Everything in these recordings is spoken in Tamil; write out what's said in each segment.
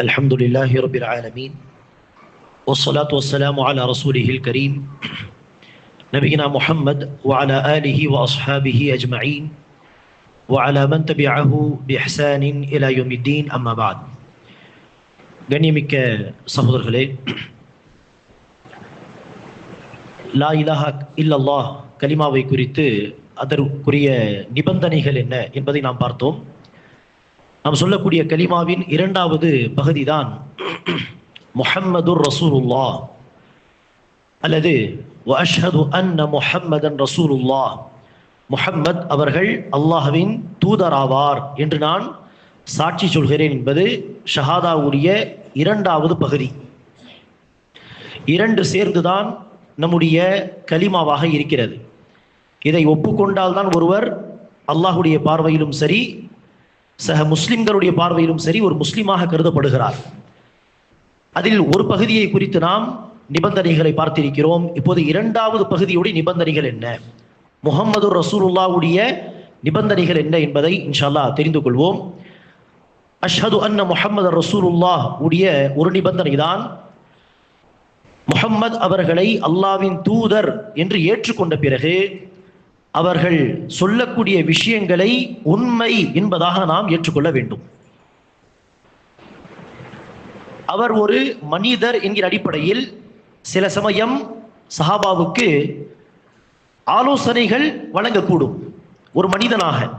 الحمد لله رب العالمين والصلاة والسلام على رسوله الكريم نبينا محمد وعلى آله وأصحابه أجمعين. وعلى من تبعه بإحسان إلى يوم الدين أما بعد கண்ணியமிக்க சகோதரர்களே லா இலாஹா இல்லல்லாஹ் கலிமாவை குறித்து அதற்குரிய நிபந்தனைகள் என்ன என்பதை நாம் பார்த்தோம் நாம் சொல்லக்கூடிய கலிமாவின் இரண்டாவது பகுதி தான் முஹம்மதுர் ரசூலுல்லா அல்லது அஷ்ஹது அன்ன முஹம்மதன் ரசூலுல்லா முஹம்மத் அவர்கள் அல்லாஹுவின் தூதராவார் என்று நான் சாட்சி சொல்கிறேன் என்பது ஷஹாதாவுடைய இரண்டாவது பகுதி. இரண்டு சேர்ந்துதான் நம்முடைய கலிமாவாக இருக்கிறது. இதை ஒப்புக்கொண்டால் தான் ஒருவர் அல்லாஹுடைய பார்வையிலும் சரி சக முஸ்லிம்களுடைய பார்வையிலும் சரி ஒரு முஸ்லிமாக கருதப்படுகிறார். அதில் ஒரு பகுதியை குறித்து நாம் நிபந்தனைகளை பார்த்திருக்கிறோம். இப்போது இரண்டாவது பகுதியுடைய நிபந்தனைகள் என்ன? முகமது ரசூலுல்லாவுடைய நிபந்தனைகள் என்ன என்பதை இன்ஷால்லா தெரிந்து கொள்வோம். அஷ்ஹது அன்ன முஹம்மது ரசூலுல்லா உடைய ஒரு நிபந்தனை தான் முகம்மது அவர்களை அல்லாவின் தூதர் என்று ஏற்றுக்கொண்ட பிறகு அவர்கள் சொல்லக்கூடிய விஷயங்களை உண்மை என்பதாக நாம் ஏற்றுக்கொள்ள வேண்டும். அவர் ஒரு மனிதர் என்கிற அடிப்படையில் சில சமயம் சஹாபாவுக்கு ஆலோசனைகள் வழங்கக்கூடும். ஒரு மனிதனாக.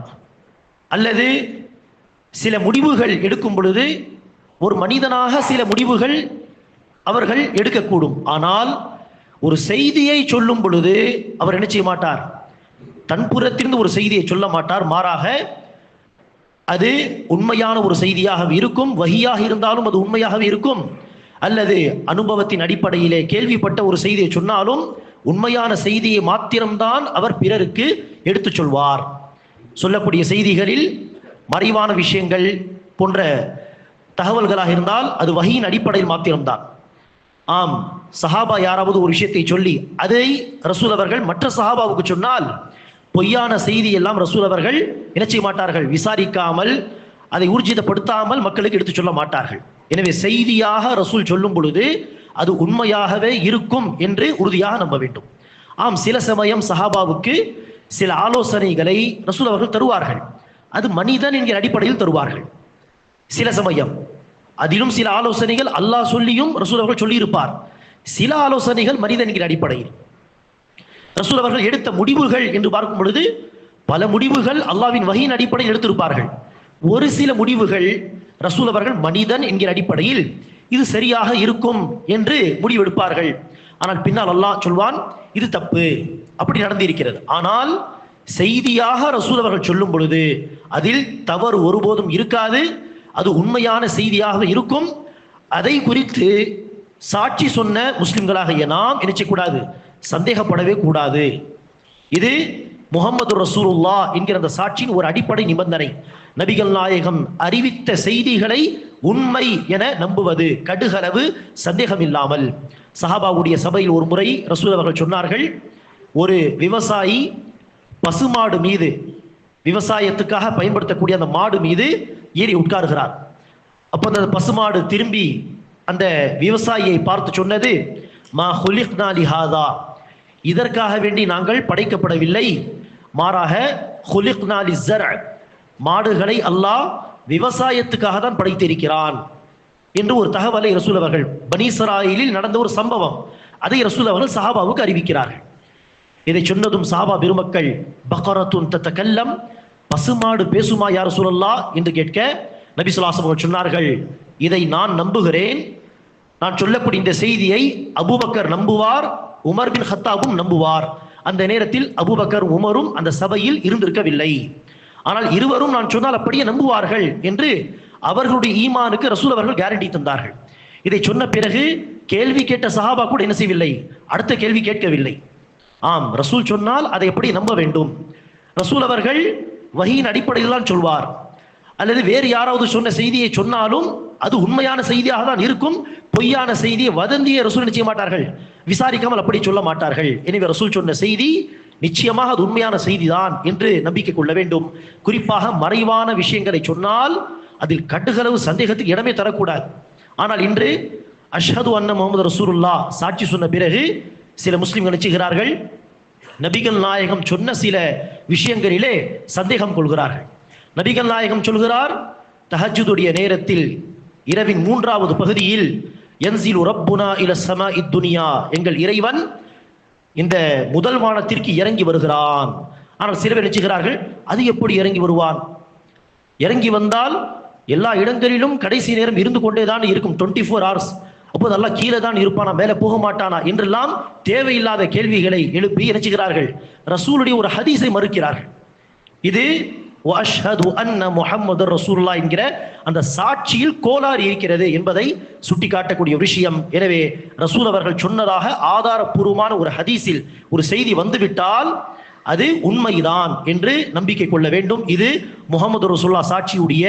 அல்லது சில முடிவுகள் எடுக்கும் பொழுது ஒரு மனிதனாக சில முடிவுகள் அவர்கள் எடுக்கக்கூடும். ஆனால் ஒரு செய்தியை சொல்லும் பொழுது அவர் என்ன செய்ய மாட்டார்? தன்புறத்திலிருந்து ஒரு செய்தியை சொல்ல மாட்டார். மாறாக அது உண்மையான ஒரு செய்தியாக இருக்கும். வகியாக இருந்தாலும் அது உண்மையாகவே இருக்கும். அல்லது அனுபவத்தின் அடிப்படையிலே கேள்விப்பட்ட ஒரு செய்தியை சொன்னாலும் உண்மையான செய்தியை மாத்திரம்தான் அவர் பிறருக்கு எடுத்துச் சொல்வார். சொல்லக்கூடிய செய்திகளில் மறைவான விஷயங்கள் போன்ற தகவல்களாக இருந்தால் அது வகையின் அடிப்படையில் மாத்திரம்தான். ஆம் சஹாபா யாராவது ஒரு விஷயத்தை சொல்லி அதை ரசூல் அவர்கள் மற்ற சஹாபாவுக்கு சொன்னால் பொய்யான செய்தி எல்லாம் ரசூல் அவர்கள் இணைச்சி மாட்டார்கள். விசாரிக்காமல் அதை ஊர்ஜிதப்படுத்தாமல் மக்களுக்கு எடுத்து சொல்ல மாட்டார்கள். எனவே செய்தியாக ரசூல் சொல்லும் பொழுது அது உண்மையாகவே இருக்கும் என்று உறுதியாக நம்ப வேண்டும். ஆம் சில சமயம் சஹாபாவுக்கு சில ஆலோசனைகளை ரசூல் அவர்கள் தருவார்கள். அது மனிதன் என்கிற அடிப்படையில் தருவார்கள். சில சமயம் அதிலும் சில ஆலோசனைகள் அல்லாஹ் சொல்லியும் ரசூல் அவர்கள் சொல்லியிருப்பார். சில ஆலோசனைகள் மனிதன் என்கிற அடிப்படையில். ரசூல் அவர்கள் எடுத்த முடிவுகள் என்று பார்க்கும் பொழுது பல முடிவுகள் அல்லாவின் வகையின் அடிப்படையில் எடுத்திருப்பார்கள். ஒரு சில முடிவுகள் ரசூல் அவர்கள் மனிதன் என்கிற அடிப்படையில் இது சரியாக இருக்கும் என்று முடிவெடுப்பார்கள். ஆனால் பின்னால் அல்லாஹ் சொல்வான் இது தப்பு. அப்படி நடந்திருக்கிறது. ஆனால் செய்தியாக ரசூல் அவர்கள் சொல்லும் பொழுது அதில் தவறு ஒருபோதும் இருக்காது. அது உண்மையான செய்தியாக இருக்கும். அதை குறித்து சாட்சி சொன்ன முஸ்லிம்களாக நாம் நினைச்சக்கூடாது. சந்தேகப்படவே கூடாது. இது முகமது ரசூலுல்லா என்கிற அந்த சாட்சியின் ஒரு அடிப்படை நிபந்தனை. நபிகள் நாயகம் அறிவித்த செய்திகளை உண்மை என நம்புவது. கடுகளவு சந்தேகம் இல்லாமல் சஹாபாவுடைய சபையில் ஒரு முறை ரசூல் அவர்கள் சொன்னார்கள் ஒரு விவசாயி பசுமாடு மீது விவசாயத்துக்காக பயன்படுத்தக்கூடிய அந்த மாடு மீது ஏறி உட்காருகிறார். அப்போ அந்த பசுமாடு திரும்பி அந்த விவசாயியை பார்த்து சொன்னது மா ஹுலிக்னா லிஹாதா. இதற்காக வேண்டி நாங்கள் படைக்கப்படவில்லை. மாறாக ஹுலிக்னா ஜர் மாடுகளை அல்லாஹ் விவசாயத்துக்காக தான் படைத்திருக்கிறான் என்று ஒரு தகவலை ரசூல் அவர்கள் பனீசராயிலில் நடந்த ஒரு சம்பவம். அதை ரசூல் அவர்கள் சஹாபாவுக்கு அறிவிக்கிறார்கள். இதை சொன்னதும் சாபா பெருமக்கள் பக்கரத்துன் தத்தக்கல்லம் பசுமாடு பேசுமா யார் சூழல்லா என்று கேட்க நபி சுல்லாசம் சொன்னார்கள் இதை நான் நம்புகிறேன். நான் சொல்லக்கூடிய இந்த செய்தியை அபூபக்கர் நம்புவார் உமர் பின் ஹத்தாபும் நம்புவார். அந்த நேரத்தில் அபுபக்கர் உமரும் அந்த சபையில் இருந்திருக்கவில்லை. ஆனால் இருவரும் நான் சொன்னால் அப்படியே நம்புவார்கள் என்று அவர்களுடைய ஈமானுக்கு ரசூல் அவர்கள் கேரண்டி தந்தார்கள். இதை சொன்ன பிறகு கேள்வி கேட்ட சஹாபா கூட என்ன செய்யவில்லை? அடுத்த கேள்வி கேட்கவில்லை. ஆம் ரசூல் சொன்னால் அதை எப்படி நம்ப வேண்டும். ரசூல் அவர்கள் வகையின் அடிப்படையில் தான் சொல்வார். அல்லது வேறு யாராவது சொன்ன செய்தியை சொன்னாலும் அது உண்மையான செய்தியாக தான் இருக்கும். பொய்யான செய்தியை வதந்தியை ரசூல் நிச்சய மாட்டார்கள்? விசாரிக்காமல் அப்படி சொல்ல மாட்டார்கள். எனவே ரசூல் சொன்ன செய்தி நிச்சயமாக அது உண்மையான செய்திதான் என்று நம்பிக்கை கொள்ள வேண்டும். குறிப்பாக மறைவான விஷயங்களை சொன்னால் அதில் கட்டுகளவு சந்தேகத்துக்கு இடமே தரக்கூடாது. ஆனால் இன்று அஷ்ஹது அன்ன முகமது ரசூருல்லா சாட்சி சொன்ன பிறகு சில முஸ்லிம்கள் நினைச்சுகிறார்கள் நபிகள் நாயகம் சொன்ன சில விஷயங்களிலே சந்தேகம் கொள்கிறார்கள். நபிகள் நாயகம் சொல்கிறார் தஹஜுடைய நேரத்தில் இரவின் மூன்றாவது பகுதியில் என்சிலு ரப்புனா இல சம இத்துனியா எங்கள் இறைவன் இந்த முதல் வானத்திற்கு இறங்கி வருகிறான். ஆனால் சில நினைச்சுகிறார்கள் அது எப்படி இறங்கி வருவான்? இறங்கி வந்தால் எல்லா இடங்களிலும் கடைசி நேரம் இருந்து கொண்டே தான் இருக்கும் டுவெண்ட்டி ஃபோர் ஹவர்ஸ் அப்போது நல்லா கீழே தான் இருப்பானா மேலே போக மாட்டானா என்றெல்லாம் தேவையில்லாத கேள்விகளை எழுப்பி நினைச்சுகிறார்கள் ரசூலுடைய ஒரு ஹதீஸை மறுக்கிறார்கள். இது வஅஷ்ஹது அன்ன முஹம்மது ரசூல்லா என்கிற அந்த சாட்சியில் கோளாறு இருக்கிறது என்பதை சுட்டிக்காட்டக்கூடிய ஒரு விஷயம். எனவே ரசூல் அவர்கள் சொன்னதாக ஆதாரப்பூர்வமான ஒரு ஹதீஸில் ஒரு செய்தி வந்துவிட்டால் அது உண்மைதான் என்று நம்பிக்கை கொள்ள வேண்டும். இது முகமது ரசூல்லா சாட்சியுடைய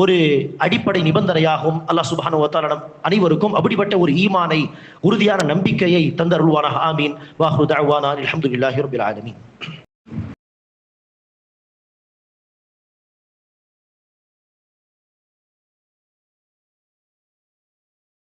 ஒரு அடிப்படை நிபந்தனையாகும். அல்லாஹ் சுப்ஹானஹு வ அனைவருக்கும் அப்படிப்பட்ட ஒரு ஈமானை உறுதியான நம்பிக்கையை தந்தருள்வானாக. ஆமீன். வாஹு தஅவானா அலமதுல்லாஹி ரப்பில் ஆலமீன்.